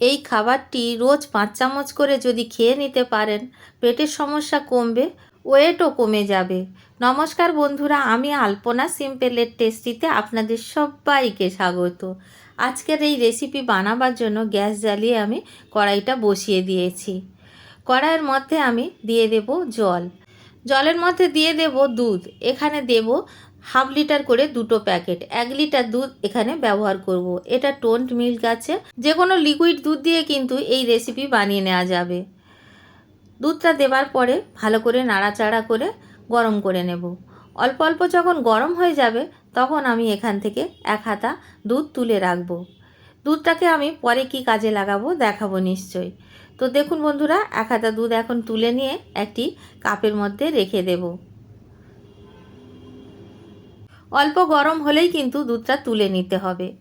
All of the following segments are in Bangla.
এই খাবারটি রোজ পাঁচ চামচ করে যদি খেয়ে নিতে পারেন, পেটের সমস্যা কমবে, ওয়েটও কমে যাবে। নমস্কার বন্ধুরা, আমি আলপনা সিম্পলের টেস্টিতে আপনাদের সবাইকে স্বাগত। আজকের এই রেসিপি বানাবার জন্য গ্যাস জ্বালিয়ে আমি কড়াইটা বসিয়ে দিয়েছি। কড়াইয়ের মধ্যে আমি দিয়ে দেব জল। জলের মধ্যে দিয়ে দেব দুধ। এখানে দেব হাফ লিটার করে দুটো প্যাকেট। এক লিটার দুধ এখানে ব্যবহার করব। এটা টোন্ট মিল্ক আছে যে কোনো লিকুইড দুধ দিয়ে কিন্তু এই রেসিপি বানিয়ে নেওয়া যাবে। দুধটা দেবার পরে ভালো করে নাড়াচাড়া করে গরম করে নেব। অল্প অল্প যখন গরম হয়ে যাবে, তখন আমি এখান থেকে এক হাতা দুধ তুলে রাখব। দুধটাকে আমি পরে কি কাজে লাগাবো দেখাবো নিশ্চয়ই। তো দেখুন বন্ধুরা, এক হাতা দুধ এখন তুলে নিয়ে একটি কাপের মধ্যে রেখে দেব। অল্প গরম হলেই কিন্তু দুধটা তুলে নিতে হবে।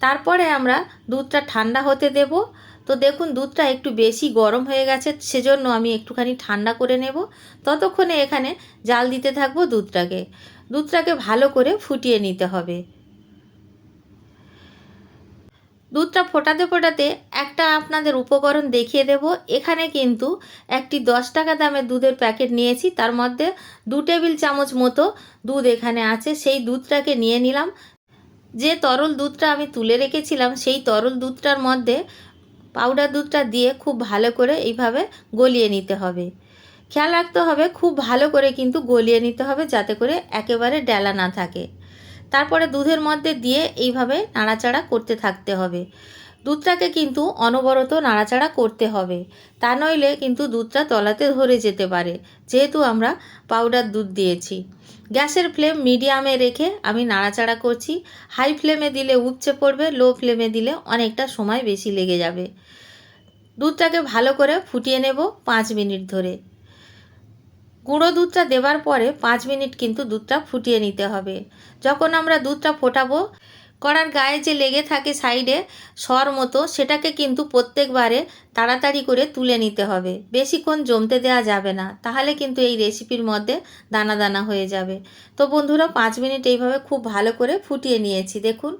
তারপরে আমরা দুধটা ঠান্ডা হতে দেব। তো দেখুন, দুধটা একটু বেশি গরম হয়ে গেছে, সেজন্য আমি একটুখানি ঠান্ডা করে নেব। ততক্ষণে এখানে জাল দিতে থাকব দুধটাকে। দুধটাকে ভালো করে ফুটিয়ে নিতে হবে। দুধটা ফোটাতে ফোটাতে একটা আপনাদের উপকরণ দেখিয়ে দেব। এখানে কিন্তু একটি দশ টাকা দামের দুধের প্যাকেট নিয়েছি। তার মধ্যে দু টেবিল চামচ মতো দুধ এখানে আছে। সেই দুধটাকে নিয়ে নিলাম। যে তরল দুধটা আমি তুলে রেখেছিলাম, সেই তরল দুধটার মধ্যে পাউডার দুধটা দিয়ে খুব ভালো করে এইভাবে গলিয়ে নিতে হবে। খেয়াল রাখতে হবে, খুব ভালো করে কিন্তু গলিয়ে নিতে হবে যাতে করে একেবারে ডেলা না থাকে। তারপরে দুধের মধ্যে দিয়ে এইভাবে নাড়াচাড়া করতে থাকতে হবে। দুধটাকে কিন্তু অনবরত নাড়াচাড়া করতে হবে। তা নইলে কিন্তু দুধটা তলাতে ধরে যেতে পারে, যেহেতু আমরা পাউডার দুধ দিয়েছি। গ্যাসের ফ্লেম মিডিয়ামে রেখে আমি নাড়াচাড়া করছি। হাই ফ্লেমে দিলে উপচে পড়বে, লো ফ্লেমে দিলে অনেকটা সময় বেশি লেগে যাবে। দুধটাকে ভালো করে ফুটিয়ে নেব পাঁচ মিনিট ধরে। গুঁড়ো দুধটা দেবার পরে পাঁচ মিনিট কিন্তু দুধটা ফুটিয়ে নিতে হবে। যখন আমরা দুধটা ফোটাবো, কড়ার গায়ে যে লেগে থাকে সাইডে সর মতো, সেটাকে কিন্তু প্রত্যেকবারে তাড়াতাড়ি করে তুলে নিতে হবে। বেশিক্ষণ জমতে দেওয়া যাবে না, তাহলে কিন্তু এই রেসিপির মধ্যে দানা দানা হয়ে যাবে। তো বন্ধুরা, পাঁচ মিনিট এইভাবে খুব ভালো করে ফুটিয়ে নিয়েছি। দেখুন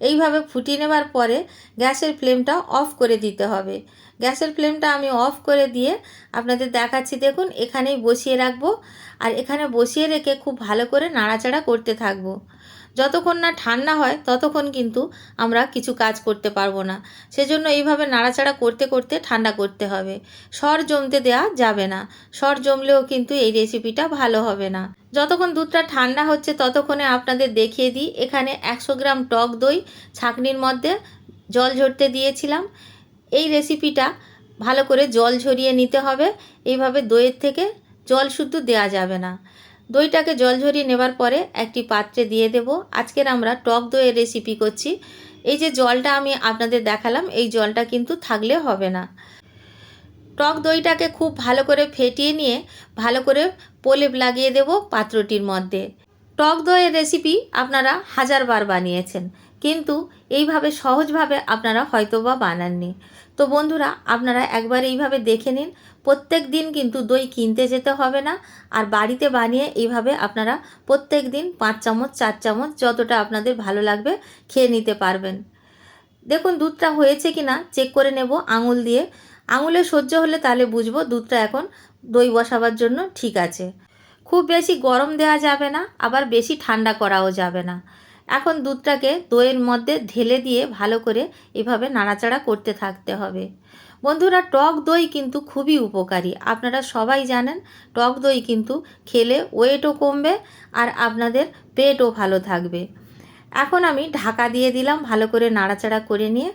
এইভাবে ফুটিয়ে নেবার পরে গ্যাসের ফ্লেমটা অফ করে দিতে হবে। গ্যাসের ফ্লেমটা আমি অফ করে দিয়ে আপনাদের দেখাচ্ছি, দেখুন, এখানেই বসিয়ে রাখব। আর এখানে বসিয়ে রেখে খুব ভালো করে নাড়াচাড়া করতে থাকব। যতক্ষণ না ঠান্ডা হয়, ততক্ষণ কিন্তু আমরা কিছু কাজ করতে পারব না। সেজন্য এইভাবে নাড়াচাড়া করতে করতে ঠান্ডা করতে হবে। সর জমতে দেওয়া যাবে না। সর জমলেও কিন্তু এই রেসিপিটা ভালো হবে না। যতক্ষণ দুধটা ঠান্ডা হচ্ছে, ততক্ষণে আপনাদের দেখিয়ে দিই। এখানে একশো গ্রাম টক দই ছাঁকনির মধ্যে জল ঝরতে দিয়েছিলাম। এই রেসিপিটা ভালো করে জল ঝরিয়ে নিতে হবে। এইভাবে দইয়ের থেকে জল শুদ্ধ দেওয়া যাবে না। দইটাকে জল ঝরিয়ে নেবার পরে একটি পাত্রে দিয়ে দেব। আজকের আমরা টক দইয়ের রেসিপি করছি। এই যে জলটা আমি আপনাদের দেখালাম, এই জলটা কিন্তু থাকলে হবে না। টক দইটাকে খুব ভালো করে ফেটিয়ে নিয়ে ভালো করে পোলেপ লাগিয়ে দেব পাত্রটির মধ্যে। টক দইয়ের রেসিপি আপনারা হাজারবার বানিয়েছেন। কিন্তু এইভাবে সহজভাবে আপনারা হয়তোবা বানাননি। তো বন্ধুরা, আপনারা একবার এইভাবে দেখে নিন। প্রত্যেক দিন কিন্তু দই কিনতে যেতে হবে না। আর বাড়িতে বানিয়ে এইভাবে আপনারা প্রত্যেক দিন পাঁচ চামচ, চার চামচ যতটা আপনাদের ভালো লাগবে খেয়ে নিতে পারবেন। দেখুন, দুধটা হয়েছে কি না চেক করে নেব আঙুল দিয়ে। আঙুলে সহ্য হলে তাহলে বুঝব দুধটা এখন দই বসাবার জন্য ঠিক আছে। খুব বেশি গরম দেওয়া যাবে না, আবার বেশি ঠান্ডা করাও যাবে না। এখন দুধটাকে দইয়ের মধ্যে ঢেলে দিয়ে ভালো করে এভাবে নাড়াচাড়া করতে থাকতে হবে। বন্ধুরা, টক দই কিন্তু খুবই উপকারী। আপনারা সবাই জানেন, টক দই কিন্তু খেলে ওয়েটও কমবে আর আপনাদের পেটও ভালো থাকবে। এখন আমি ঢাকা দিয়ে দিলাম ভালো করে নাড়াচাড়া করে নিয়ে।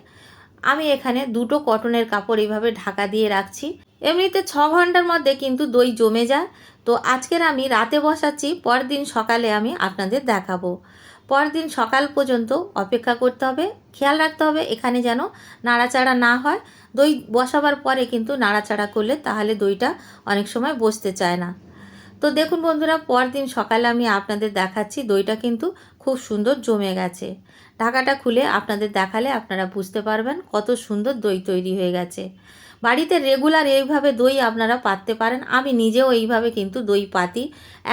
আমি এখানে দুটো কটনের কাপড় এইভাবে ঢাকা দিয়ে রাখছি। এমনিতে ছ ঘণ্টার মধ্যে কিন্তু দই জমে যায়। তো আজকের আমি রাতে বসাচ্ছি, পরদিন সকালে আমি আপনাদের দেখাবো। পরদিন সকাল পর্যন্ত অপেক্ষা করতে হবে, খেয়াল রাখতে হবে এখানে যেন নাড়াচাড়া না হয়। দই বসাবার পরে কিন্তু নাড়াচাড়া করলে তাহলে দইটা অনেক সময় বসতে চায় না। তো দেখুন বন্ধুরা, পরদিন সকালে আমি আপনাদের দেখাচ্ছি, দইটা কিন্তু খুব সুন্দর জমে গেছে। ঢাকাটা খুলে আপনাদের দেখালে আপনারা বুঝতে পারবেন কত সুন্দর দই তৈরি হয়ে গেছে। বাড়িতে রেগুলার এইভাবে দই আপনারা পাততে পারেন। আমি নিজেও এইভাবে কিন্তু দই পাতি।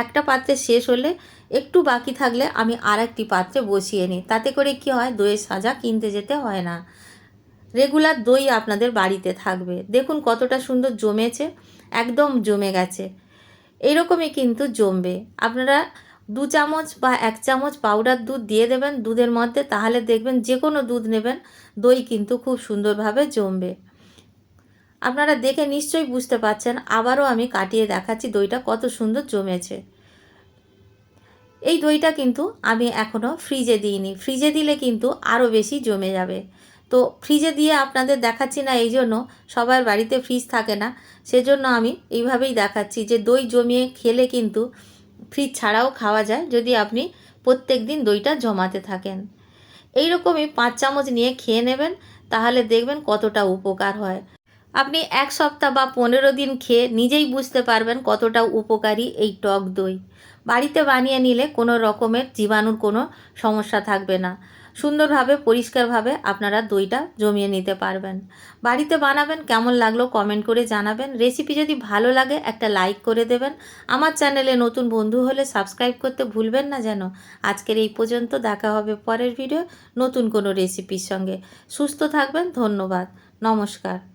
একটা পাত্রে শেষ হলে একটু বাকি থাকলে আমি আর একটি পাত্রে বসিয়ে নিই। তাতে করে কি হয়, দইয়ের সাজা কিনতে যেতে হয় না। রেগুলার দই আপনাদের বাড়িতে থাকবে। দেখুন কতটা সুন্দর জমেছে, একদম জমে গেছে। এইরকমই কিন্তু জমবে। আপনারা দু চামচ বা এক চামচ পাউডার দুধ দিয়ে দেবেন দুধের মধ্যে, তাহলে দেখবেন যে কোনো দুধ নেবেন, দই কিন্তু খুব সুন্দরভাবে জমবে। আপনারা দেখে নিশ্চয়ই বুঝতে পারছেন, আবারও আমি কাটিয়ে দেখাচ্ছি দইটা কত সুন্দর জমেছে। এই দইটা কিন্তু আমি এখনও ফ্রিজে দিইনি। ফ্রিজে দিলে কিন্তু আরও বেশি জমে যাবে। তো ফ্রিজে দিয়ে আপনাদের দেখাচ্ছি না, এই জন্য সবার বাড়িতে ফ্রিজ থাকে না। সেজন্য আমি এইভাবেই দেখাচ্ছি যে দই জমিয়ে খেলে কিন্তু ফ্রিজ ছাড়াও খাওয়া যায় যদি আপনি প্রত্যেক দিন দইটা জমাতে থাকেন। এই রকমই পাঁচ চামচ নিয়ে খেয়ে নেবেন, তাহলে দেখবেন কতটা উপকার হয়। আপনি এক সপ্তাহ বা পনেরো দিন খেয়ে নিজেই বুঝতে পারবেন কতটা উপকারী এই টক দই। বাড়িতে বানিয়ে নিলে কোনো রকমের জীবাণুর কোনো সমস্যা থাকবে না। সুন্দরভাবে, পরিষ্কারভাবে আপনারা দইটা জমিয়ে নিতে পারবেন। বাড়িতে বানাবেন কেমন লাগল কমেন্ট করে জানাবেন। রেসিপি যদি ভালো লাগে একটা লাইক করে দেবেন। আমার চ্যানেলে নতুন বন্ধু হলে সাবস্ক্রাইব করতে ভুলবেন না যেন। আজকের এই পর্যন্ত দেখা হবে পরের ভিডিও নতুন কোনো রেসিপির সঙ্গে। সুস্থ থাকবেন, ধন্যবাদ। নমস্কার।